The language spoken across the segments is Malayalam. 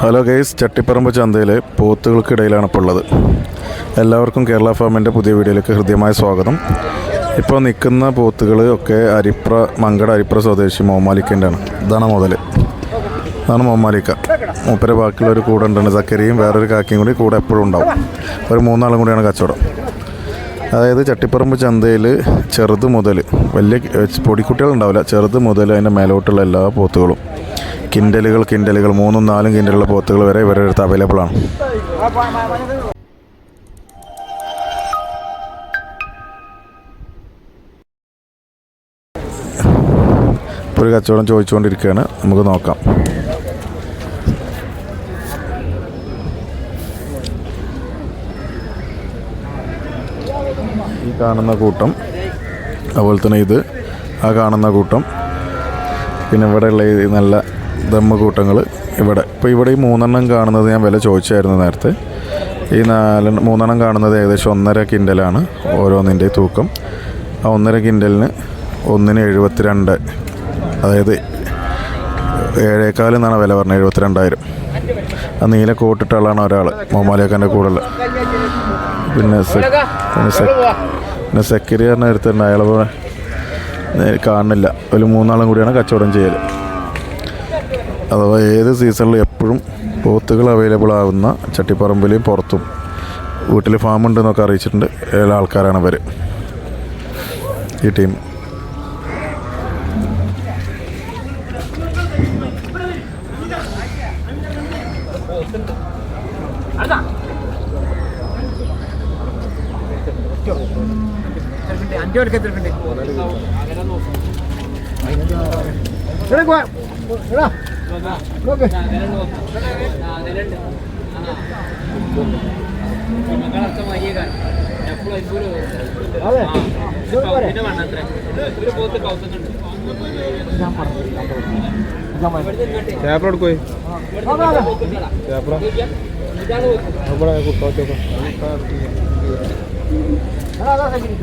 ഹലോ ഗൈസ് ചട്ടിപ്പറമ്പ് ചന്തയിലെ പോത്തുകൾക്കിടയിലാണ് ഇപ്പോൾ ഉള്ളത്. എല്ലാവർക്കും കേരള ഫാമിന്റെ പുതിയ വീഡിയോയിലേക്ക് ഹൃദ്യമായ സ്വാഗതം. ഇപ്പോൾ നിൽക്കുന്ന പോത്തുകൾ ഒക്കെ അരിപ്ര മങ്കട അരിപ്ര സ്വദേശി മോമാലിക്കന്റെ ആണ് ഇതാണ് മുതൽ ഇതാണ് മോമാലിക്ക. മൂപ്പരെ ബാക്കിയുള്ളൊരു കൂടെ ഉണ്ട് സക്കരിയും വേറൊരു കാക്കയും കൂടി കൂടെ എപ്പോഴും ഉണ്ടാവും. ഒരു മൂന്നാളും കൂടിയാണ് കച്ചവടം. അതായത് ചട്ടിപ്പറമ്പ് ചന്തയിൽ ചെറുത് മുതൽ വലിയ പൊടിക്കുട്ടികളുണ്ടാവില്ല. ചെറുത് മുതൽ അതിന്റെ മേലോട്ടുള്ള എല്ലാ പോത്തുകളും. കിൻഡലുകൾ കിൻഡലുകൾ. മൂന്നും നാലും കിൻഡലുള്ള പോത്തുകൾ വരെ ഇവരുടെ അടുത്ത് അവൈലബിൾ ആണ്. ഇപ്പോൾ ഒരു കച്ചവടം ചോദിച്ചുകൊണ്ടിരിക്കുകയാണ്. നമുക്ക് നോക്കാം. ഈ കാണുന്ന കൂട്ടം അതുപോലെ തന്നെ ഇത് ആ കാണുന്ന കൂട്ടം. പിന്നെ ഇവിടെയുള്ള നല്ല ദമ്മ കൂട്ടങ്ങൾ ഇവിടെ. ഇപ്പോൾ ഇവിടെ ഈ മൂന്നെണ്ണം കാണുന്നത് ഞാൻ വില ചോദിച്ചായിരുന്നു നേരത്തെ. ഈ നാല് മൂന്നെണ്ണം കാണുന്നത് ഏകദേശം ഒന്നര കിൻഡലാണ് ഓരോന്നിന്റെ തൂക്കം. ആ ഒന്നര കിൻഡലിന് ഒന്നിന് എഴുപത്തിരണ്ട്. അതായത് ഏഴേക്കാൽ എന്നാണ് വില പറഞ്ഞത് എഴുപത്തിരണ്ടായിരം. ആ നീല കോട്ടിട്ട ആളാണ് ഒരാൾ മൊമാലിയാക്കാന്റെ കൂടെയുള്ള. പിന്നെ പിന്നെ സെ- പിന്നെ സെക്യൂരി പറഞ്ഞ എടുത്തിട്ടുണ്ട് അയാളെ കാണുന്നില്ല. ഒരു മൂന്നാളും കൂടിയാണ് കച്ചവടം ചെയ്യൽ അഥവാ ഏത് സീസണിലും എപ്പോഴും പോത്തുകൾ അവൈലബിൾ ആവുന്ന ചട്ടിപ്പറമ്പിലും പുറത്തും വീട്ടിൽ ഫാം ഉണ്ടെന്നൊക്കെ അറിയിച്ചിട്ടുണ്ട്. ഏഴ് ആൾക്കാരാണ് ഇവർ ഈ ടീം അഞ്ചു കൊടുക്ക എത്തിട്ടുണ്ട് പോയി ചേപ്പറ ഇവിടെ കുത്തോച്ചോക്ക വരുമ്പത്തിൽ പിച്ച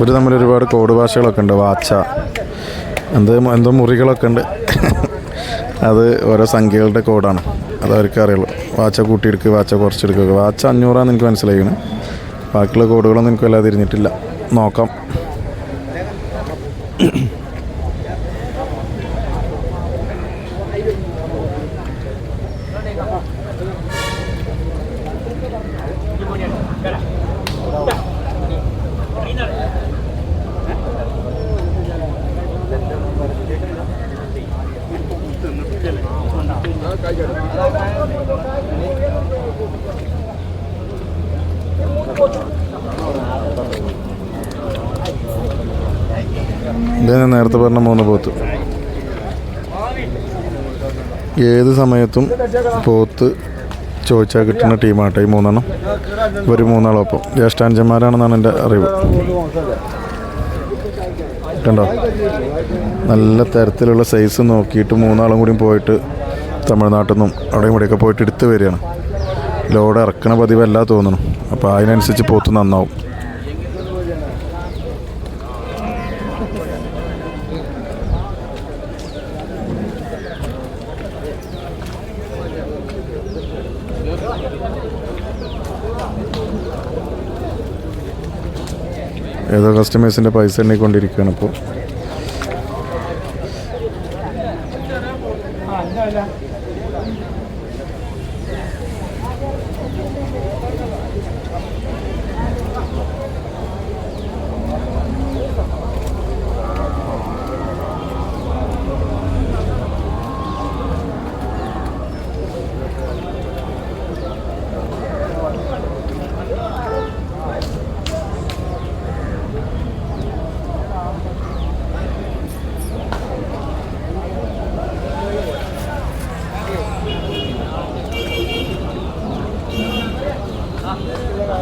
ഒരു തമ്മിൽ ഒരുപാട് കോഡ് ഭാഷകളൊക്കെ ഉണ്ട് വാച്ച. എന്ത് എന്തോ മുറികളൊക്കെ ഉണ്ട്. അത് ഓരോ സംഖ്യകളുടെ കോഡാണ്. അത് അവർക്ക് അറിയുള്ളൂ. വാച്ച കൂട്ടിയെടുക്കുക വാച്ച കുറച്ചെടുക്കുക വാച്ച അഞ്ഞൂറാന്ന് എനിക്ക് മനസ്സിലായിക്കണേ ബാക്കിയുള്ള കോഡുകളൊന്നും എനിക്ക് വല്ലാതെ തിരിഞ്ഞിട്ടില്ല. നോക്കാം. ഇത് ഞാൻ നേരത്തെ പറഞ്ഞ മൂന്ന് പോത്ത്. ഏത് സമയത്തും പോത്ത് ചോദിച്ചാൽ കിട്ടുന്ന ടീമാട്ടെ ഈ മൂന്നെണ്ണം. ഇവർ മൂന്നാളൊപ്പം. ജ്യേഷ്ഠാഞ്ചന്മാരാണെന്നാണ് എന്റെ അറിവ്. കണ്ടോ? നല്ല തരത്തിലുള്ള സൈസ് നോക്കിയിട്ട് മൂന്നാളും കൂടി പോയിട്ട് തമിഴ്നാട്ടിൽ നിന്നും അവിടെയും ഇവിടെയൊക്കെ പോയിട്ട് എടുത്ത് വരികയാണ്. ലോഡ് ഇറക്കണ പതിവല്ല തോന്നുന്നു. അപ്പോൾ അതിനനുസരിച്ച് പോത്ത് നന്നാവും. ഏതോ കസ്റ്റമേഴ്സിന്റെ പൈസ എണ്ണിക്കൊണ്ടിരിക്കുകയാണ് ഇപ്പോൾ.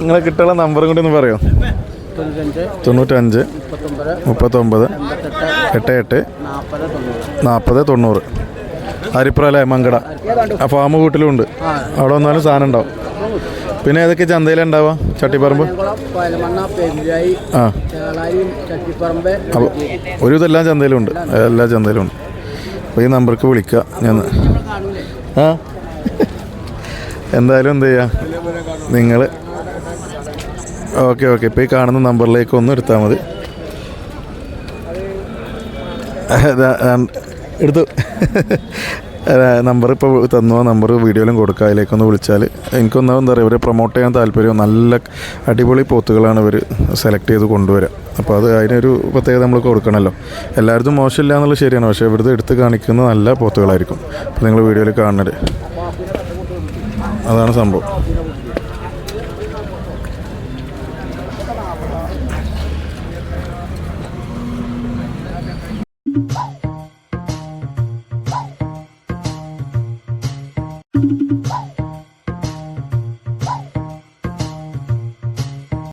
നിങ്ങളെ കിട്ടുള്ള നമ്പറും കൂടി ഒന്ന് പറയോ? തൊണ്ണൂറ്റഞ്ച് മുപ്പത്തൊമ്പത് എട്ട് എട്ട് നാൽപ്പത് തൊണ്ണൂറ്. അരിപ്പുറ അല്ലേ? മങ്കട. ആ ഫാം വീട്ടിലുണ്ട് അവിടെ വന്നാലും സാധനം ഉണ്ടാവും. പിന്നെ ഏതൊക്കെ ചന്തയിലുണ്ടാവുക ചട്ടിപ്പറമ്പ്? ആ. അപ്പോൾ ഒരു ഇതെല്ലാം ചന്തയിലുണ്ട് എല്ലാ ചന്തയിലുണ്ട് അപ്പോൾ ഈ നമ്പർക്ക് വിളിക്കുക ഞാൻ ആ? എന്തായാലും എന്ത് ചെയ്യുക നിങ്ങൾ ഓക്കെ ഓക്കെ. ഇപ്പോൾ ഈ കാണുന്ന നമ്പറിലേക്ക് ഒന്ന് എടുത്താൽ മതി. എടുത്തു. നമ്പർ ഇപ്പോൾ തന്നു. ആ നമ്പർ വീഡിയോയിലും കൊടുക്കുക അതിലേക്കൊന്ന് വിളിച്ചാൽ എനിക്കൊന്നും എന്താ പറയുക ഇവരെ പ്രൊമോട്ട് ചെയ്യാൻ താല്പര്യം നല്ല അടിപൊളി പോത്തുകളാണ് ഇവർ സെലക്ട് ചെയ്ത് കൊണ്ടുവരിക അപ്പോൾ അത് അതിനൊരു പ്രത്യേകത നമ്മൾ കൊടുക്കണമല്ലോ എല്ലായിടത്തും മോശമില്ല എന്നുള്ളത് ശരിയാണ്. പക്ഷേ ഇവിടുത്തെ എടുത്ത് കാണിക്കുന്ന നല്ല പോത്തുകളായിരിക്കും. അപ്പോൾ നിങ്ങൾ വീഡിയോയിൽ കാണുന്നത് അതാണ് സംഭവം.